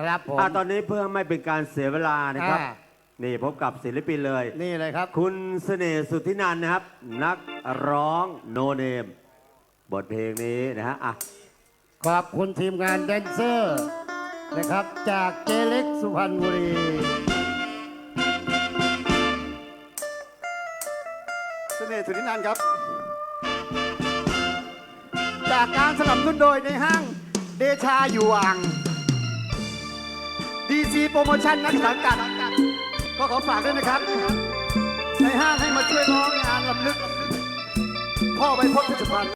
ครับผม อะตอนนี้เพื่อไม่เป็นการเสียเวลานะครับ อ่า นี่พบกับศิลปินเลย นี่เลยครับ คุณเสน่ห์สุทธินันท์นะครับ นักร้องโนเนม บทเพลงนี้นะฮะอะขอบคุณทีมงานแดนเซอร์นะครับ จากเจเล็กสุพรรณบุรี เสน่ห์สุนินันท์ครับ จากการสนับสนุนโดยในห้างเดชาอยู่อ่าง ดีซีโปรโมชั่นนักสังกัด ก็ขอฝากด้วยนะครับ ในห้างให้มาช่วยน้องงานลำลึก พ่อใบพจน์พิชพันธ์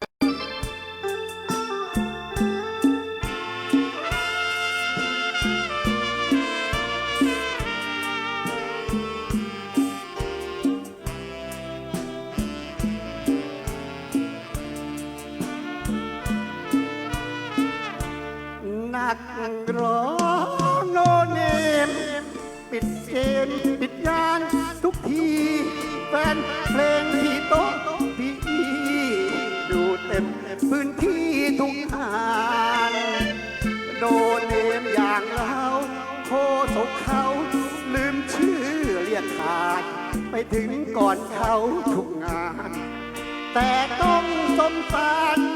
นักร้อง โนเนม ปิดเกม ปิดงาน ทุกทีแฟนเพลงที่โต๊ะพี่ดูเต็มพื้นที่ทุกงานโนเนมอย่างเราโคศกเขา ลืมชื่อเรียกขาด ไปถึงก่อนเขาทุกงาน แต่ต้องสมสาร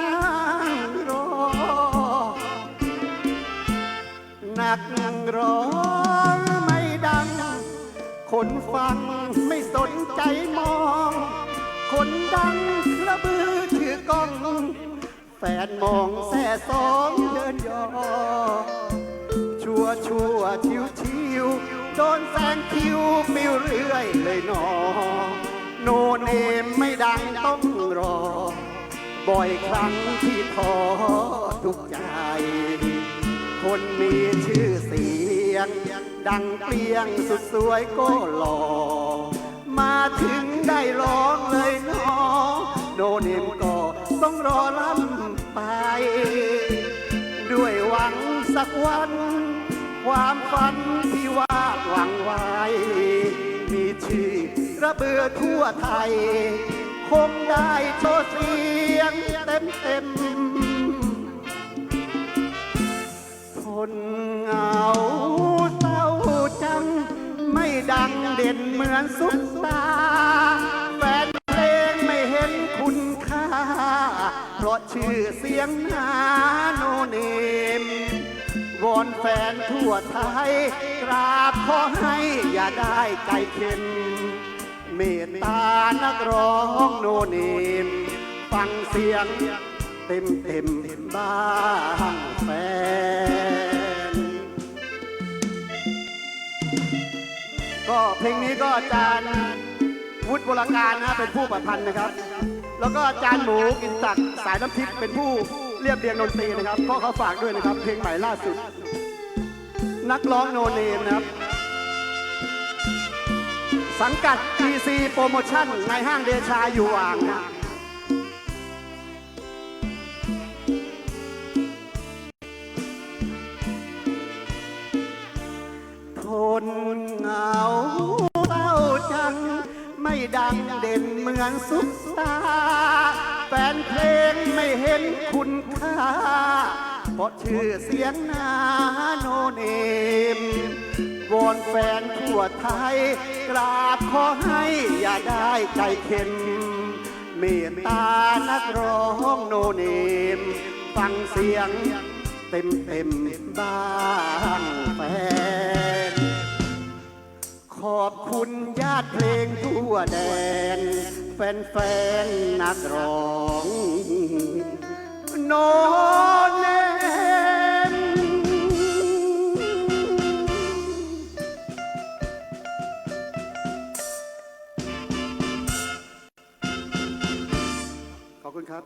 นักร้องไม่ดัง คนฟังไม่สนใจมอง คนดังกระบือถือกล้องแฟนมองแซ่สองเดินยอ ชัวชัวชิวชิวโดนแซงคิวปิวเรื่อยเลยนอ โนเนมไม่ดังต้องรอ บ่อยครั้งที่ท้อทุกใจ คนมีชื่อเสียง ดังเปรียงสุดสวยก็หล่อ มาถึงได้ร้องเลยเนอโดเนมก็ต้องรอลำไป ด้วยหวังสักวัน ความฝันที่วาดหวังไว้ มีชื่อระเบือทั่วไทย คงได้โชว์เสียงเต็มเต็ม ๆทนเหงาเศร้าจัง ไม่ดังเด่นเหมือนซุปตา แฟนเพลงไม่เห็นคุณค่า เพราะชื่อเสียงหนาโนเนมวอนแฟนทั่วไทย กราบขอให้อย่าได้ใจเข็มเมตตานักร้องโนเนม ฟังเสียง เต็มเต็มบ้างแฟน ก็เพลงนี้ก็อาจารย์วุฒิวรการนะเป็นผู้ประพันธ์นะครับ แล้วก็อาจารย์หมูกินศักดิ์สายน้ำทิพย์เป็นผู้เรียบเรียงดนตรีนะครับก็เขาฝากด้วยนะครับ เพลงใหม่ล่าสุด นักร้องโนเนมนะครับ สังกัด GC โปรโมชั่นในห้างเดชาอยู่อ่างนะ ไม่ดังเด่นเหมือนซุปตา แฟนเพลงไม่เห็นคุณค่า เพราะชื่อเสียงนาโนเนมวอนแฟนทั่วไทย กราบขอให้อย่าได้ใจเข็มเมตตานักร้องโนเนม ฟังเสียงเต็มเต็มบ้า ติเพลงทั่วแดน แฟนๆนักร้องโนเนมขอบคุณครับ